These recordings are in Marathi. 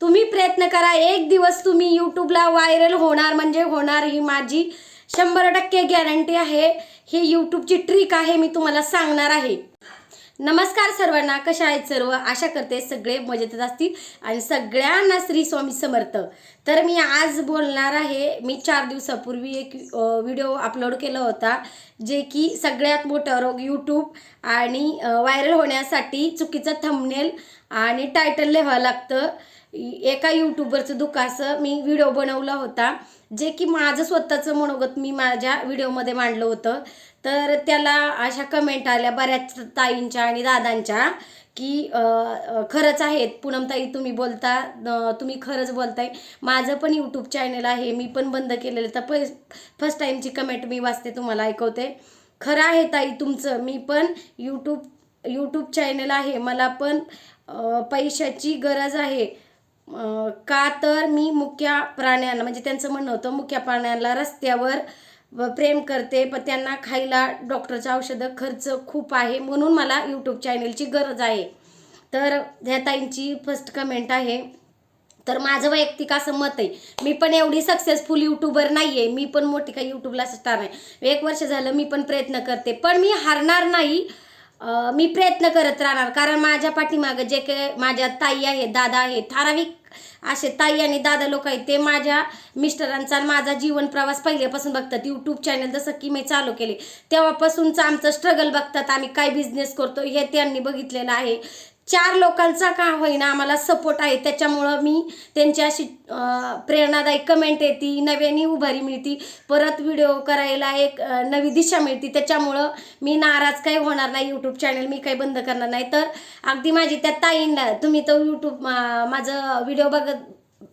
तुम्ही प्रयत्न करा एक दिवस तुम्ही यूट्यूबला व्हायरल होणार म्हणजे होणार ही माझी शंभर टक्के गॅरंटी आहे. ही यूट्यूबची ट्रिक आहे मी तुम्हाला सांगणार आहे. नमस्कार सर्वांना कशा आहेत सर्व? आशा करते सगळे मजेतच असतील आणि सगळ्यांना श्री स्वामी समर्थ. तर मी आज बोलणार आहे मी चार दिवसापूर्वी एक व्हिडिओ अपलोड केला होता जे की सगळ्यात मोठा रोग यूट्यूब आणि व्हायरल होण्यासाठी चुकीचं थंबनेल आणि टायटल लिहावं लागतं. एका यूट्यूबरचं दुखासं मी व्हिडिओ बनवला होता जे की माझं स्वतःचं मनोगत मी माझ्या व्हिडिओमध्ये मांडलं होतं. तर त्याला अशा कमेंट आल्या बऱ्याच ताईंच्या आणि दादांच्या की खरंच आहेत. पूनमताई तुम्ही बोलता तुम्ही खरंच बोलताय. माझं पण यूट्यूब चॅनल आहे. मी पण बंद केलेलं तर प फर्स्ट टाईमची कमेंट मी वाचते तुम्हाला ऐकवते. खरं आहे ताई तुमचं. मी पण यूट्यूब यूट्यूब चॅनल आहे. मला पण पैशाची गरज आहे. का तर मी मुख्या प्राण्यांना म्हणजे त्यांचं म्हणणं होतं मुख्या प्राण्यांना रस्त्यावर प्रेम करते पण त्यांना खायला डॉक्टरचं औषधं खर्च खूप आहे म्हणून मला यूट्यूब चॅनलची गरज आहे. तर ह्या ताईंची फर्स्ट कमेंट आहे. तर माझं वैयक्तिक असं मत आहे. मी पण एवढी सक्सेसफुल यूट्यूबर नाही आहे मी पण मोठी काही यूट्यूबला स्टार नाही. एक वर्ष झालं मी पण प्रयत्न करते. पण मी हारणार नाही. मी प्रयत्न करत राहणार. कारण माझ्या पाठीमागं जे काही माझ्या ताई आहेत दादा आहेत ठराविक असे ताई आणि दादा लोक आहेत ते माझ्या मिस्टरांचा माझा जीवन प्रवास पहिल्यापासून बघतात. यूट्यूब चॅनल जसं की मी चालू केले. तेव्हापासूनचं आमचं स्ट्रगल बघतात आम्ही काय बिझनेस करतो हे त्यांनी बघितलेलं आहे. चार लोकांचा का होईना आम्हाला सपोर्ट आहे. त्याच्यामुळं मी त्यांची अशी प्रेरणादायी कमेंट येते नव्याने उभारी मिळते. परत व्हिडिओ करायला एक नवी दिशा मिळते. त्याच्यामुळं मी नाराज काही होणार नाही यूट्यूब चॅनल मी काही बंद करणार नाही. तर अगदी माझी त्या ताईंना तुम्ही तो यूट्यूब माझं व्हिडिओ बघत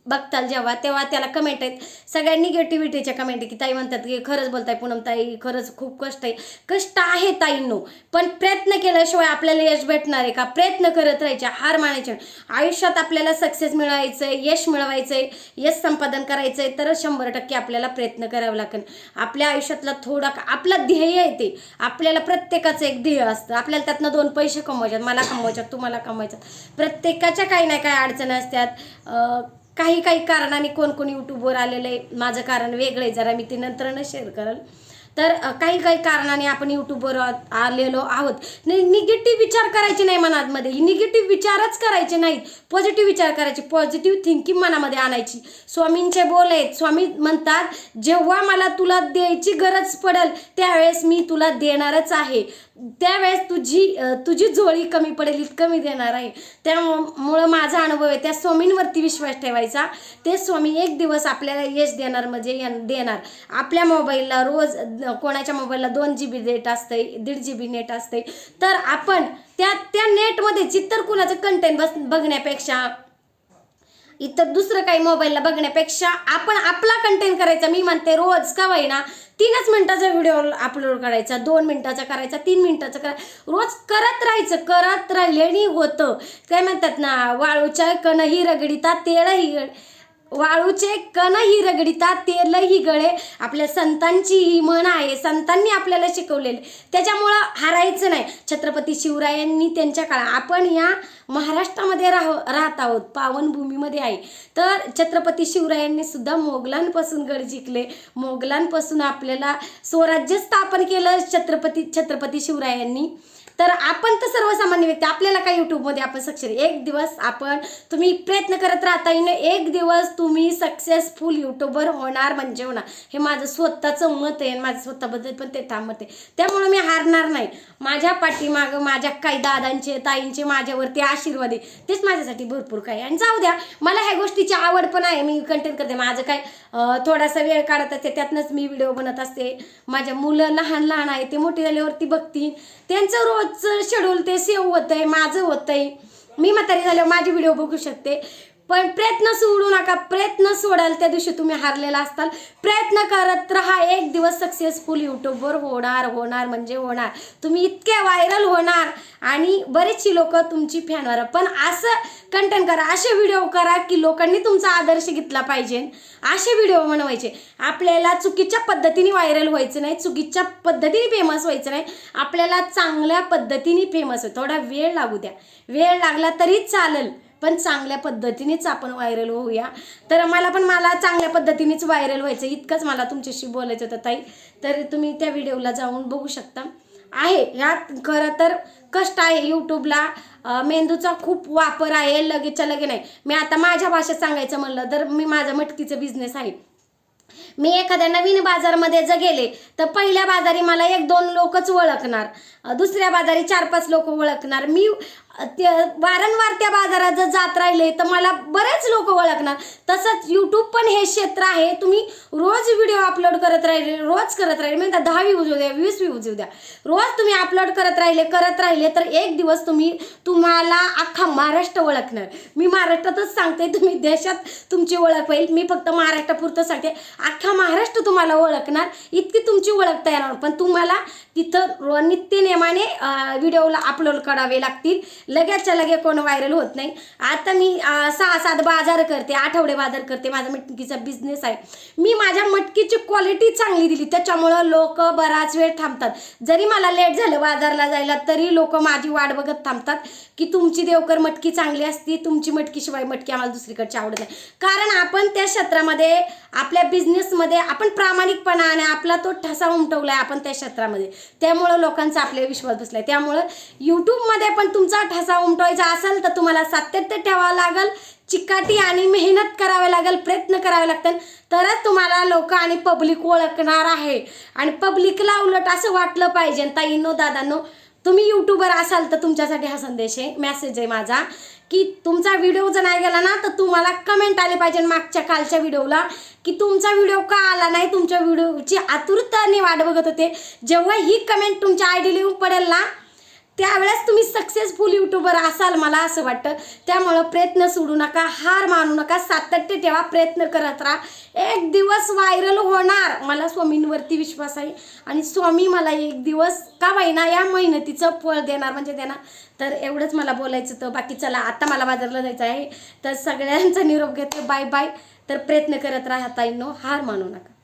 बघताल जेव्हा तेव्हा त्याला कमेंट आहेत. सगळ्या निगेटिव्हिटीच्या कमेंट आहे की ताई म्हणतात की खरंच बोलताय पूनम ताई खरंच खूप कष्ट आहे. कष्ट आहे ताईंनो पण प्रयत्न केल्याशिवाय आपल्याला यश भेटणार आहे का? प्रयत्न करत राहायचे हार मानायचे. आयुष्यात आपल्याला सक्सेस मिळवायचं आहे यश मिळवायचं आहे यश संपादन करायचं आहे तरच शंभर टक्के आपल्याला प्रयत्न करावं लागेल. आपल्या आयुष्यातला थोडा आपलं ध्येय आहे ते. आपल्याला प्रत्येकाचं एक ध्येय असतं. आपल्याला त्यातनं दोन पैसे कमवायच्यात मला कमवायच्यात तुम्हाला कमवायच्यात प्रत्येकाच्या काही ना काही अडचणी असतात. काही काही कारणाने कोण कोण यूट्यूबवर आलेलं आहे माझं कारण वेगळं आहे जरा मी ते नंतरनं शेअर करेल. तर काही काही कारणाने आपण यूट्यूबवर आलेलो आहोत. निगेटिव्ह विचार करायचे नाही मनामध्ये. निगेटिव्ह विचारच करायचे नाहीत. पॉझिटिव्ह विचार करायचे. पॉझिटिव्ह थिंकिंग मनामध्ये आणायची. स्वामींचे बोल आहेत स्वामी म्हणतात जेव्हा मला तुला द्यायची गरज पडेल त्यावेळेस मी तुला देणारच आहे. त्यावेळेस तुझी तुझी झोळी कमी पडेल इतकं मी देणार आहे. त्यामुळं माझा अनुभव आहे त्या स्वामींवरती विश्वास ठेवायचा. ते स्वामी एक दिवस आपल्याला यश देणार म्हणजे यन- देणार. आपल्या मोबाईलला रोज कोणाच्या मोबाईलला दोन जी बी नेट असतंय दीड जी बी नेट असतंय. तर आपण त्या त्या नेटमध्ये चित्तरकुलाचं कंटेंट बस बघण्यापेक्षा इतर दुसरं काही मोबाईलला बघण्यापेक्षा आपण आपला कंटेंट करायचा मी म्हणते रोज का होईना तीनच मिनिटाचा व्हिडिओ अपलोड करायचा दोन मिनिटाचा करायचा तीन मिनिटाचा करा रोज करत राहायचं करत राहिल्याने होतं. काय म्हणतात ना वाळूच्या कणही रगडिता तेळही गड वाळूचे कणही रगडिता तेलही गळे. आपल्या संतांची ही म्हण आहे संतांनी आपल्याला शिकवलेले. त्याच्यामुळं हारायचं नाही. छत्रपती शिवरायांनी त्यांच्या काळात आपण या महाराष्ट्रामध्ये राह राहत आहोत पावनभूमीमध्ये आहे. तर छत्रपती शिवरायांनी सुद्धा मोगलांपासून गड जिंकले. मोगलांपासून आपल्याला स्वराज्य स्थापन केलं छत्रपती छत्रपती शिवरायांनी. तर आपण तर सर्वसामान्य व्यक्ती आपल्याला काय यूट्यूबमध्ये आपण सक्षम एक दिवस आपण तुम्ही प्रयत्न करत राहता येईन एक दिवस तुम्ही सक्सेसफुल यूट्यूबर होणार म्हणजे होणार. हे माझं स्वतःचं मत आहे आणि माझं स्वतःबद्दल पण ते ठाम मत आहे. त्यामुळे मी हारणार नाही. माझ्या पाठीमागं माझ्या काही दादांचे ताईंचे माझ्यावरती आशीर्वाद आहे. तेच माझ्यासाठी भरपूर काही आणि जाऊ द्या मला ह्या गोष्टीची आवड पण आहे. मी कंटेंट करते. माझं काय थोडासा वेळ काढत असते. त्यातनंच मी व्हिडिओ बनत असते. माझ्या मुलं लहान लहान आहे. ते मोठी झाल्यावरती बघतील. त्यांचं रोजचं शेड्यूल ते सेव्ह होतंय माझं होतंय. मी म्हातारी झाल्यावर माझे व्हिडिओ बघू शकते. पण प्रयत्न सोडू नका. प्रयत्न सोडाल त्या दिवशी तुम्ही हारलेला असताल. प्रयत्न करत राहा. एक दिवस सक्सेसफुल यूट्यूबवर होणार होणार म्हणजे होणार. तुम्ही इतके व्हायरल होणार आणि बरेचशी लोक तुमची फॅन होणार पण असं कंटेंट करा. असे व्हिडिओ करा की लोकांनी तुमचा आदर्श घेतला पाहिजे. असे व्हिडिओ बनवायचे. आपल्याला चुकीच्या पद्धतीने व्हायरल व्हायचं नाही. चुकीच्या पद्धतीने फेमस व्हायचं नाही. आपल्याला चांगल्या पद्धतीने फेमस होईल थोडा वेळ लागू द्या. वेळ लागला तरी चालेल. पण चांगल्या पद्धतीनेच आपण व्हायरल होऊया. तर मला पण मला चांगल्या पद्धतीनेच व्हायरल व्हायचं इतकंच मला तुमच्याशी बोलायचं होतं ताई. तर तुम्ही त्या व्हिडिओला जाऊन बघू शकता. आहे ह्यात खरं तर कष्ट आहे यूट्यूबला मेंदूचा खूप वापर आहे लगेचच्या लगे नाही. मी आता माझ्या भाषेत सांगायचं म्हणलं तर मी माझा मटकीचं बिझनेस आहे. मी एखाद्या नवीन बाजारमध्ये जर गेले तर पहिल्या बाजारी मला एक दोन लोकच ओळखणार. दुसऱ्या बाजारी चार पाच लोक ओळखणार. मी ते वारंवार त्या बाजारात जर जात राहिले तर मला बरेच लोक ओळखणार. तसंच यूट्यूब पण हे क्षेत्र आहे. तुम्ही रोज व्हिडिओ अपलोड करत राहिले रोज करत राहिले. म्हणजे दहा व्ह्यूज द्या वीस व्ह्यूज द्या. रोज तुम्ही अपलोड करत राहिले करत राहिले तर एक दिवस तुम्ही तुम्हाला अख्खा महाराष्ट्र ओळखणार. मी महाराष्ट्रातच सांगते तुम्ही देशात तुमची ओळख होईल. मी फक्त महाराष्ट्रापुरतं सांगते. अख्खा महाराष्ट्र तुम्हाला ओळखणार. इतकी तुमची ओळख तयार होणार पण तुम्हाला तिथं नित्य नित्यनेमाने व्हिडिओला अपलोड करावे लागतील. लगेचच्या लगे कोण व्हायरल होत नाही. आता मी सहा सात बाजार करते आठवडे बाजार करते माझा मटकीचा बिझनेस आहे. मी माझ्या मटकीची क्वालिटी चांगली दिली त्याच्यामुळं लोक बराच वेळ थांबतात. जरी मला लेट झालं बाजारला जायला तरी लोक माझी वाट बघत थांबतात की तुमची देवकर मटकी चांगली असती तुमची मटकीशिवाय मटकी आम्हाला दुसरीकडची आवडत नाही. कारण आपण त्या क्षेत्रामध्ये आपल्या बिझनेसमध्ये आपण प्रामाणिकपणा आणि आपला तो ठसा उमटवला आहे आपण त्या क्षेत्रामध्ये. त्यामुळं लोकांचा आपल्यावर विश्वास बसलाय. त्यामुळं यूट्यूबमध्ये पण तुमचा ठसा उमटवायचा असेल तर तुम्हाला सातत्य ठेवावं लागेल. चिकाटी आणि मेहनत करावे लागेल प्रयत्न करावे लागतील. तरच तुम्हाला लोक आणि पब्लिक ओळखणार आहे. आणि पब्लिकला उलट असं वाटलं पाहिजे. ताईनो दादांनो तुम्ही युट्यूबर असाल तर तुमच्यासाठी हा संदेश आहे मेसेज आहे माझा. की तुमचा व्हिडिओ जर नाही गेला ना तर तुम्हाला कमेंट आले पाहिजे मागच्या कालच्या व्हिडिओला की तुमचा व्हिडिओ का आला नाही? तुमच्या व्हिडिओची आतुरताने वाट बघत होते. जेव्हा ही कमेंट तुमच्या आय डी पडेल ना त्यावेळेस तुम्ही सक्सेसफुल युट्यूबर असाल मला असं वाटतं. त्यामुळं प्रयत्न सोडू नका हार मानू नका सातत्य ठेवा प्रयत्न करत राहा. एक दिवस व्हायरल होणार मला स्वामींवरती विश्वास आहे. आणि स्वामी मला एक दिवस का महिना या मेहनतीचं फळ देणार म्हणजे देणार. तर एवढंच मला बोलायचं होतं. बाकी चला आता मला बाजारला जायचं आहे. तर सगळ्यांचा निरोप घेते. बाय बाय तर प्रयत्न करत राहा ताईंनो हार मानू नका.